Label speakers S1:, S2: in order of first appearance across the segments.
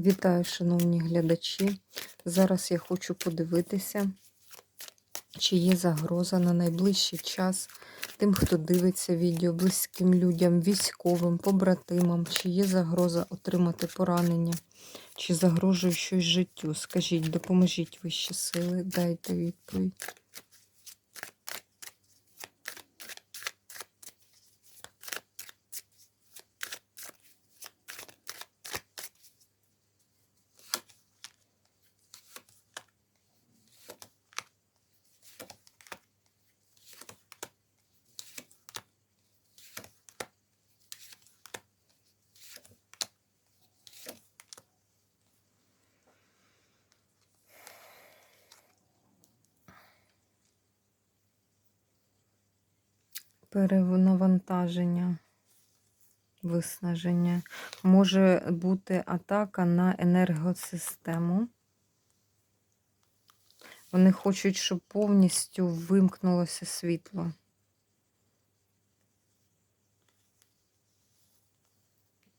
S1: Вітаю, шановні глядачі. Зараз я хочу подивитися, чи є загроза на найближчий час тим, хто дивиться відео, близьким людям, військовим, побратимам, чи є загроза отримати поранення, чи загрожує щось життю. Скажіть, допоможіть вищі сили, дайте відповідь. Перенавантаження, виснаження. Може бути атака на енергосистему. Вони хочуть, щоб повністю вимкнулося світло.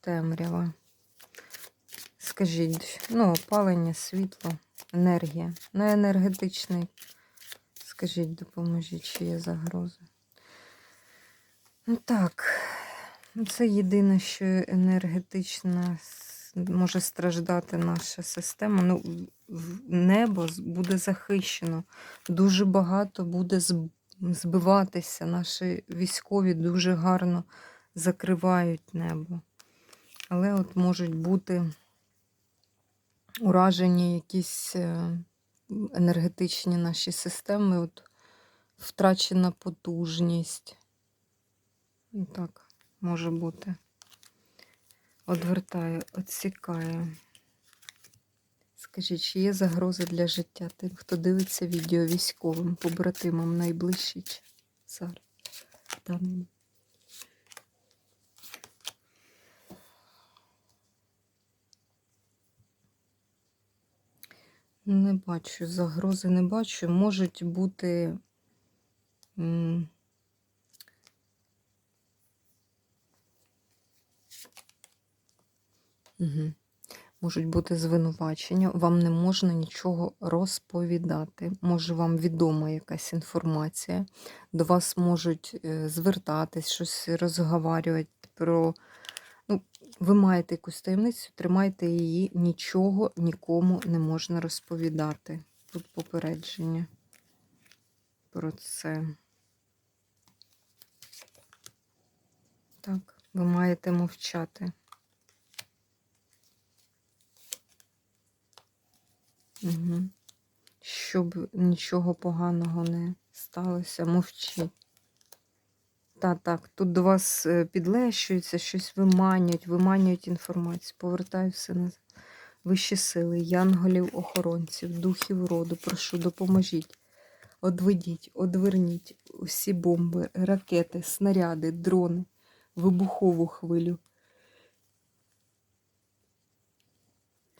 S1: Темрява. Скажіть, ну, опалення, світло, енергія. На енергетичний. Скажіть, допоможіть, чи є загроза. Ну так, ну, це єдине, що енергетично може страждати наша система. Ну, небо буде захищено. Дуже багато буде збиватися. Наші військові дуже гарно закривають небо. Але от можуть бути уражені якісь е, енергетичні наші системи, от втрачена потужність. Ну, Так, може бути. Одвертаю, відсікаю. Скажіть, чи є загрози для життя тим, хто дивиться відео військовим, побратимам найближчий час? Зараз. Там. Не бачу, загрози не бачу. Можуть бути. Угу. Можуть бути звинувачення, вам не можна нічого розповідати. Може, вам відома якась інформація, до вас можуть е, звертатись, щось розговорювати про. Ну, ви маєте якусь таємницю, тримайте її, нічого нікому не можна розповідати. Тут попередження про це. Так, ви маєте мовчати. Угу. Щоб нічого поганого не сталося, мовчіть. Та, так, тут до вас е, підлещується, щось виманюють, виманюють інформацію. Повертаю все назад. Вищі сили, янголів, охоронців, духів роду, прошу, допоможіть. Одведіть, одверніть усі бомби, ракети, снаряди, дрони, вибухову хвилю.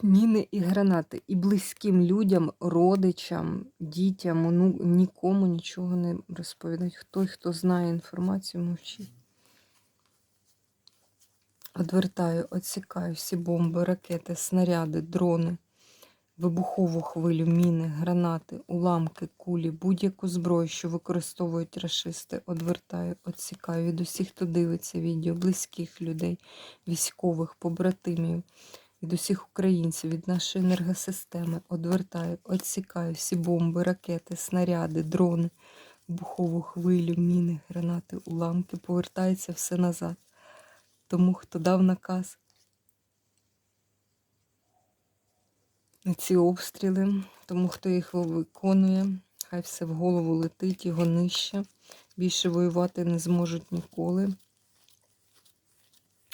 S1: Міни і гранати. І близьким людям, родичам, дітям, ну, нікому нічого не розповідають. Хто, хто знає інформацію, мовчить. Одвертаю, відсікаю всі бомби, ракети, снаряди, дрони, вибухову хвилю, міни, гранати, уламки, кулі, будь-яку зброю, що використовують рашисти. Одвертаю, відсікаю від усіх, хто дивиться відео, близьких людей, військових, побратимів від усіх українців, від нашої енергосистеми, одвертаю, відсікаю всі бомби, ракети, снаряди, дрони, вибухову хвилю, міни, гранати, уламки, повертається все назад. Тому, хто дав наказ на ці обстріли, тому, хто їх виконує, хай все в голову летить, його нижче. Більше воювати не зможуть ніколи.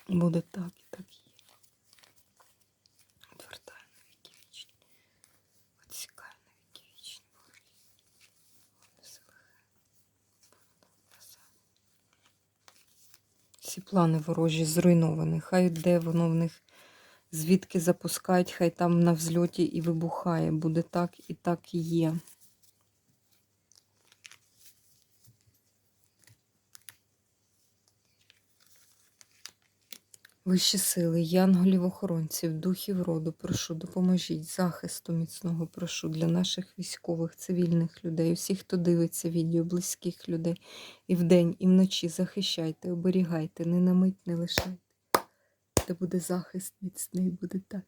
S1: Буде так і так є. Відвертаю на віки вічні. Відсікаю на віки вічні ворогів. Все лихе. Назад. Всі плани ворожі зруйновані. Хай де воно в них звідки запускають, хай там на взльоті і вибухає. Буде так і так і є. Вищі сили, янголів-охоронців, духів роду, прошу, допоможіть захисту міцного, прошу для наших військових, цивільних людей, усіх, хто дивиться відео, близьких людей. І вдень, і вночі захищайте, оберігайте, не на мить не лишайте. Де буде захист міцний, буде так.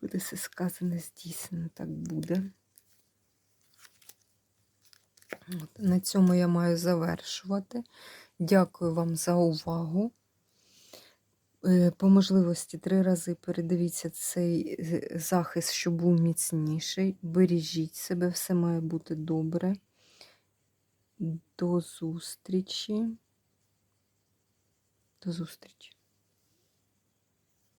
S1: Буде все сказане, здійснено, так буде. От, на цьому я маю завершувати. Дякую вам за увагу. Е, По можливості три рази передивіться цей е, захист, щоб був міцніший. Бережіть себе, все має бути добре. До зустрічі. До зустрічі.